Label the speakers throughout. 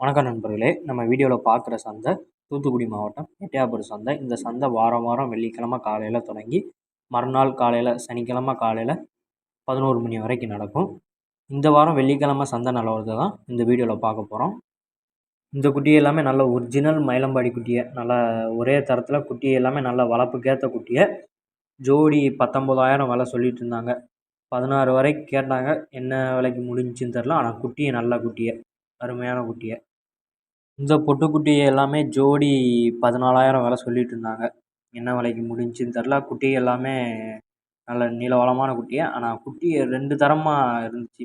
Speaker 1: வணக்கம் நண்பர்களே. நம்ம வீடியோவில் பார்க்குற சந்தை தூத்துக்குடி மாவட்டம் எட்டயாபுரம் சந்தை. இந்த சந்தை வாரம் வாரம் வெள்ளிக்கிழமை காலையில் தொடங்கி மறுநாள் காலையில் சனிக்கிழமை காலையில் பதினோரு மணி வரைக்கும் நடக்கும். இந்த வாரம் வெள்ளிக்கிழமை சந்தை நிலவரத்தை தான் இந்த வீடியோவில் பார்க்க போகிறோம் இந்த குட்டி எல்லாமே நல்ல ஒரிஜினல் மயிலம்பாடி குட்டியை நல்லா ஒரே தரத்தில் குட்டி எல்லாமே நல்ல வளர்ப்புக்கேற்ற குட்டியை. ஜோடி பத்தொம்போதாயிரம் விலை சொல்லிகிட்டு இருந்தாங்க. பதினாறு வரைக்கும் கேட்டாங்க என்ன விலைக்கு முடிஞ்சுன்னு தெரில ஆனால் குட்டியை நல்ல குட்டியை அருமையான குட்டியை. இந்த பொட்டுக்குட்டி எல்லாமே ஜோடி பதினாலாயிரம் விலை சொல்லிகிட்டு இருந்தாங்க. என்ன விலைக்கு முடிஞ்சுன்னு தெரில குட்டி எல்லாமே நல்ல நீளவாலமான குட்டியை ஆனால் குட்டி ரெண்டு தரமாக இருந்துச்சு.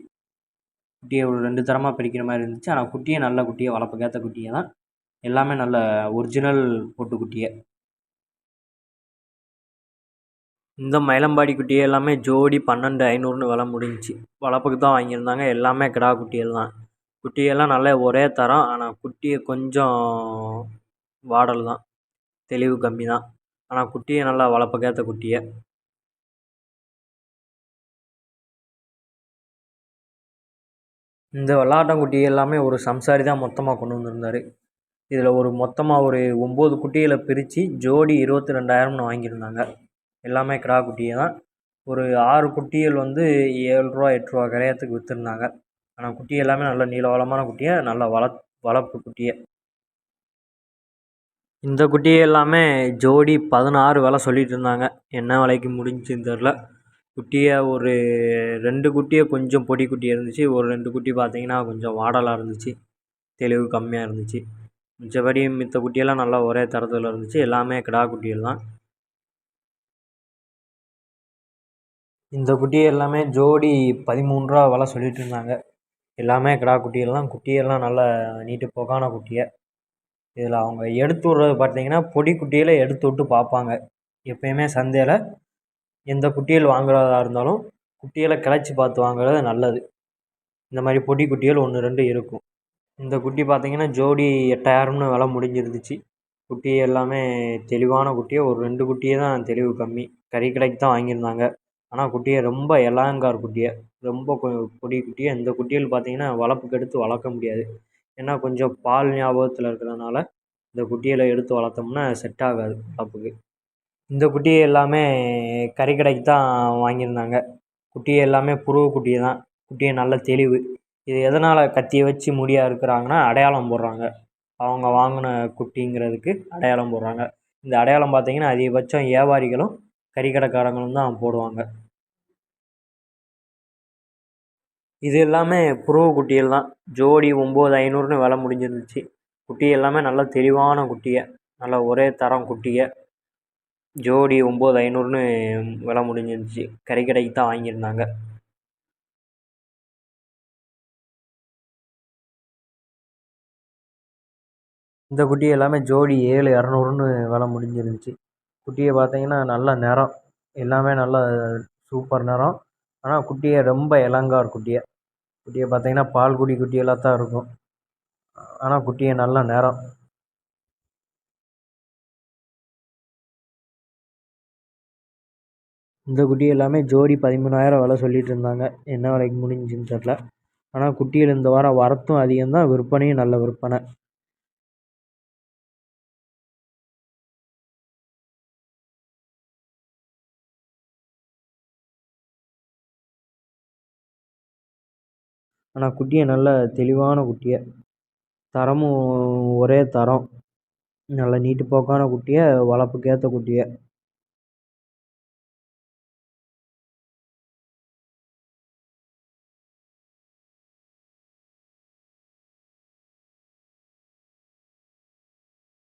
Speaker 1: குட்டியை ஒரு ரெண்டு தரமாக பிரிக்கிற மாதிரி இருந்துச்சு. ஆனால் குட்டியை நல்ல குட்டியை வளர்ப்புக்கேற்ற குட்டியை தான். எல்லாமே நல்ல ஒரிஜினல் பொட்டுக்குட்டியை. இந்த மயிலம்பாடி குட்டியை எல்லாமே ஜோடி பன்னெண்டு ஐநூறுன்னு விலை முடிஞ்சிச்சு. வளர்ப்புக்கு தான் வாங்கியிருந்தாங்க. எல்லாமே கிடா குட்டிகள் தான். குட்டியெல்லாம் நல்லா ஒரே தரம் ஆனால் குட்டியை கொஞ்சம் வாடல் தான். தெளிவு கம்மி தான். ஆனால் குட்டியை நல்லா வளர்ப்புக்கேற்ற குட்டியை. இந்த வெள்ளாட்டங்குட்டி எல்லாமே ஒரு சம்சாரி தான் மொத்தமாக கொண்டு வந்திருந்தார். இதில் ஒரு மொத்தமாக ஒரு ஒம்பது குட்டிகளை பிரித்து ஜோடி இருபத்தி ரெண்டாயிரம்னு வாங்கியிருந்தாங்க. எல்லாமே கிடா குட்டியை தான். ஒரு ஆறு குட்டிகள் வந்து ஏழு ரூபா எட்டு ரூபா கிரையத்துக்கு விற்றுருந்தாங்க ஆனால் குட்டி எல்லாமே நல்ல நீளவளமான குட்டியை நல்ல வளப் வளர்ப்பு குட்டியை. இந்த குட்டி எல்லாமே ஜோடி பதினாறு விலை சொல்லிகிட்டு இருந்தாங்க. என்ன விலைக்கு முடிஞ்சுன்னு தெரில குட்டியை ஒரு ரெண்டு குட்டியை கொஞ்சம் பொடி குட்டி இருந்துச்சு. ஒரு ரெண்டு குட்டி பார்த்தீங்கன்னா கொஞ்சம் வாடலாக இருந்துச்சு. தெளிவு கம்மியாக இருந்துச்சு. மிச்சபடி மித்த குட்டியெல்லாம் நல்லா ஒரே தரத்தில் இருந்துச்சு. எல்லாமே கிடா குட்டிகள் தான். இந்த குட்டி எல்லாமே ஜோடி பதிமூன்றுரூவா விலை சொல்லிகிட்டு இருந்தாங்க. எல்லாமே கிடா குட்டியெல்லாம் குட்டியெல்லாம் நல்ல நீட்டு போக்கான குட்டியை. இதில் அவங்க எடுத்து விட்றது பார்த்தீங்கன்னா பொடி குட்டியில் எடுத்து விட்டு பார்ப்பாங்க எப்போயுமே சந்தையில் எந்த குட்டியில் வாங்குறதா இருந்தாலும் குட்டியில் கிளச்சி பார்த்து வாங்குறது நல்லது. இந்த மாதிரி பொடி குட்டிகள் ஒன்று ரெண்டு இருக்கும். இந்த குட்டி பார்த்திங்கன்னா ஜோடி எட்டாயிரம்னு விலை முடிஞ்சிருந்துச்சு. குட்டி எல்லாமே தெளிவான குட்டியை ஒரு ரெண்டு குட்டியே தான் தெளிவு கம்மி. கறி கடைக்கு தான் வாங்கியிருந்தாங்க. ஆனால் குட்டியை ரொம்ப எலாங்கார் குட்டியை. ரொம்ப பொடி குட்டி. இந்த குட்டிகள் பார்த்தீங்கன்னா வளர்ப்புக்கு எடுத்து வளர்க்க முடியாது. ஏன்னா கொஞ்சம் பால் ஞாபகத்தில் இருக்கிறதுனால இந்த குட்டிகளை எடுத்து வளர்த்தோம்னா செட் ஆகாது வளர்ப்புக்கு. இந்த குட்டியை எல்லாமே கறிக்கடைக்கு தான் வாங்கியிருந்தாங்க. குட்டியை எல்லாமே புருவ குட்டியை தான். குட்டியை நல்ல தெளிவு. இது எதனால் கத்தியை வச்சு முடியாக இருக்கிறாங்கன்னா அடையாளம் போடுறாங்க. அவங்க வாங்கின குட்டிங்கிறதுக்கு அடையாளம் போடுறாங்க. இந்த அடையாளம் பார்த்தீங்கன்னா அதிகபட்சம் வியாபாரிகளும் கறிக்கடைக்காரங்களும் தான் போடுவாங்க. இது எல்லாமே புருவ குட்டியெல்லாம் தான். ஜோடி ஒம்பது ஐநூறுன்னு விலை முடிஞ்சிருந்துச்சு. குட்டி எல்லாமே நல்ல தெளிவான குட்டியை நல்ல ஒரே தரம் குட்டியை ஜோடி ஒம்பது ஐநூறுன்னு விலை முடிஞ்சிருந்துச்சு. கறிக்கடைக்கு தான் வாங்கியிருந்தாங்க. இந்த குட்டி எல்லாமே ஜோடி ஏழு இரநூறுன்னு விலை முடிஞ்சிருந்துச்சு. குட்டியை பார்த்தீங்கன்னா நல்ல நிறம். எல்லாமே நல்ல சூப்பர் நிறம். ஆனால் குட்டியை ரொம்ப இளங்கார் குட்டியை. குட்டியை பார்த்தீங்கன்னா பால்குடி குட்டியெல்லாம் தான் இருக்கும். ஆனால் குட்டியை நல்ல நேரம். இந்த குட்டி எல்லாமே ஜோடி பதிமூணாயிரம் விலை சொல்லிகிட்டு இருந்தாங்க. என்ன விலைக்கு முடிஞ்சுன்னு தெரில ஆனால் குட்டிகள் இந்த வாரம் வரத்தும் அதிகம்தான். விற்பனையும் நல்ல விற்பனை. ஆனால் குட்டியை நல்ல தெளிவான குட்டியை. தரமும் ஒரே தரம். நல்ல நீட்டு போக்கான குட்டியை வளர்ப்புக்கு ஏற்ற குட்டியை.